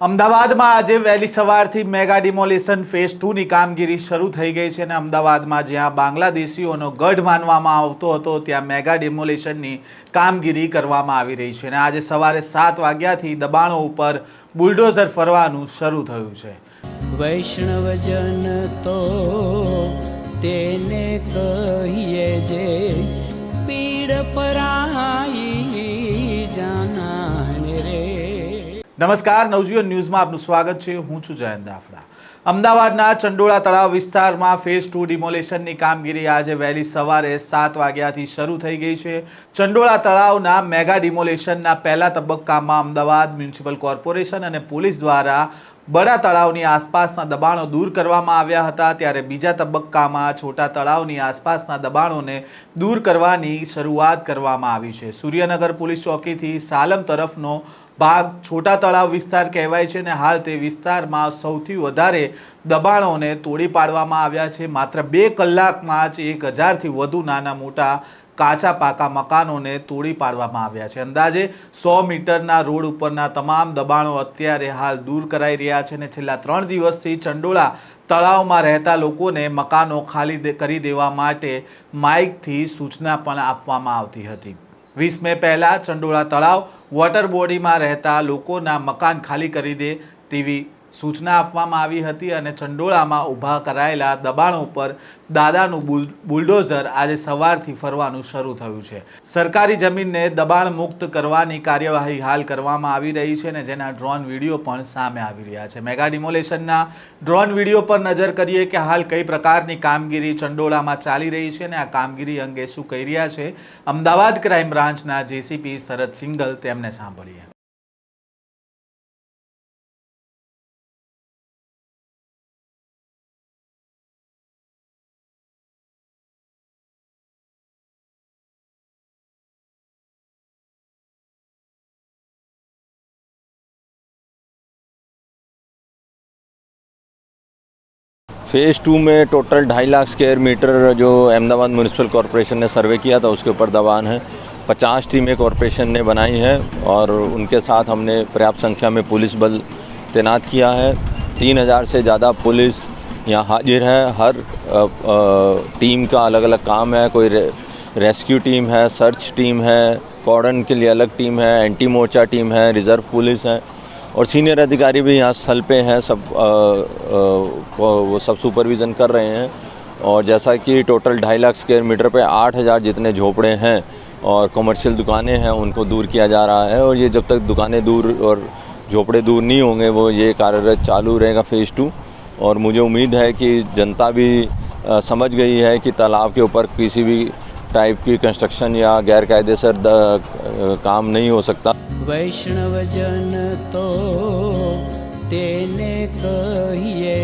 અમદાવાદમાં આજે વહેલી સવારથી મેગા ડિમોલિશન ફેઝ ટુની કામગીરી શરૂ થઈ ગઈ છે અને અમદાવાદમાં જ્યાં બાંગ્લાદેશીઓનો ગઢ માનવામાં આવતો હતો, ત્યાં મેગા ડિમોલિશનની કામગીરી કરવામાં આવી રહી છે અને આજે સવારે સાત વાગ્યાથી દબાણો ઉપર બુલડોઝર ફરવાનું શરૂ થયું છે. વૈષ્ણવજન તો નમસ્કાર, નવજીવન ન્યૂઝમાં આપનું સ્વાગત છે. હું છું જયંત દાફડા. અમદાવાદના ચંડોળા તળાવ વિસ્તારમાં ફેઝ ટુ ડિમોલેશનની કામગીરી આજે વહેલી સવારે સાત વાગ્યાથી શરૂ થઈ ગઈ છે. ચંડોળા તળાવના મેગા ડિમોલેશનના પહેલા તબક્કામાં અમદાવાદ મ્યુનિસિપલ કોર્પોરેશન અને પોલીસ દ્વારા બડા તળાવની આસપાસના દબાણો દૂર કરવામાં આવ્યા હતા, ત્યારે બીજા તબક્કામાં છોટા તળાવની આસપાસના દબાણોને દૂર કરવાની શરૂઆત કરવામાં આવી છે. સૂર્યનગર પોલીસ ચોકીથી સાલમ તરફનો ભાગ છોટા તળાવ વિસ્તાર કહેવાય છે અને હાલ તે વિસ્તારમાં સૌથી વધારે દબાણોને તોડી પાડવામાં આવ્યા છે. માત્ર બે કલાકમાં જ એક હજારથી વધુ નાના મોટા કાચા પાકા મકાનોને તોડી પાડવામાં આવ્યા છે. અંદાજે સો મીટરના રોડ ઉપરના તમામ દબાણો અત્યારે હાલ દૂર કરાઈ રહ્યા છે અને છેલ્લા ત્રણ દિવસથી ચંડોળા તળાવમાં રહેતા લોકોને મકાનો ખાલી કરી દેવા માટે માઇકથી સૂચના પણ આપવામાં આવતી હતી. વીસ મે પહેલાં ચંડોળા તળાવ વોટર બોડીમાં રહેતા લોકોના મકાન ખાલી કરી દે તેવી સૂચના આપવામાં આવી હતી અને ચંડોળામાં ઊભા કરાયેલા દબાણો પર દાદાનું બુલ- બુલડોઝર આજે સવારથી ફરવાનું શરૂ થયું છે. સરકારી જમીનને દબાણ મુક્ત કરવાની કાર્યવાહી હાલ કરવામાં આવી રહી છે અને જેના ડ્રોન વીડિયો પણ સામે આવી રહ્યા છે. મેગા ડિમોલેશનના ડ્રોન વીડિયો પર નજર કરીએ કે હાલ કઈ પ્રકારની કામગીરી ચંડોળામાં ચાલી રહી છે અને આ કામગીરી અંગે શું કહી રહ્યા છે, અમદાવાદ ક્રાઇમ બ્રાન્ચના જેસીપી શરદ સિંગલ તેમને સાંભળીએ. फ़ेज़ टू में टोटल ढाई लाख स्क्वायर मीटर जो अहमदाबाद म्यूनसिपल कॉरपोरेशन ने सर्वे किया था उसके ऊपर दबान है। पचास टीमें कॉरपोरेशन ने बनाई हैं और उनके साथ हमने पर्याप्त संख्या में पुलिस बल तैनात किया है। तीन हज़ार से ज़्यादा पुलिस यहाँ हाजिर है। हर टीम का अलग अलग काम है। कोई रे, रेस्क्यू टीम है सर्च टीम है कॉर्डन के लिए अलग टीम है एंटी मोर्चा टीम है रिज़र्व पुलिस है। और सीनियर अधिकारी भी यहाँ स्थल पे हैं सब अ, अ, वो सब सुपरविज़न कर रहे हैं। और जैसा कि टोटल ढाई लाख स्क्वायर मीटर पे आठ हज़ार जितने झोपड़े हैं और कमर्शियल दुकानें हैं उनको दूर किया जा रहा है। और ये जब तक दुकानें दूर और झोपड़े दूर नहीं होंगे वो ये कार्यरत चालू रहेगा फ़ेज़ टू और मुझे उम्मीद है कि जनता भी समझ गई है कि तालाब के ऊपर किसी भी टाइप की कंस्ट्रक्शन या गैर कायदे कायदेसर काम नहीं हो सकता वैष्णव जन तो तेने कहिए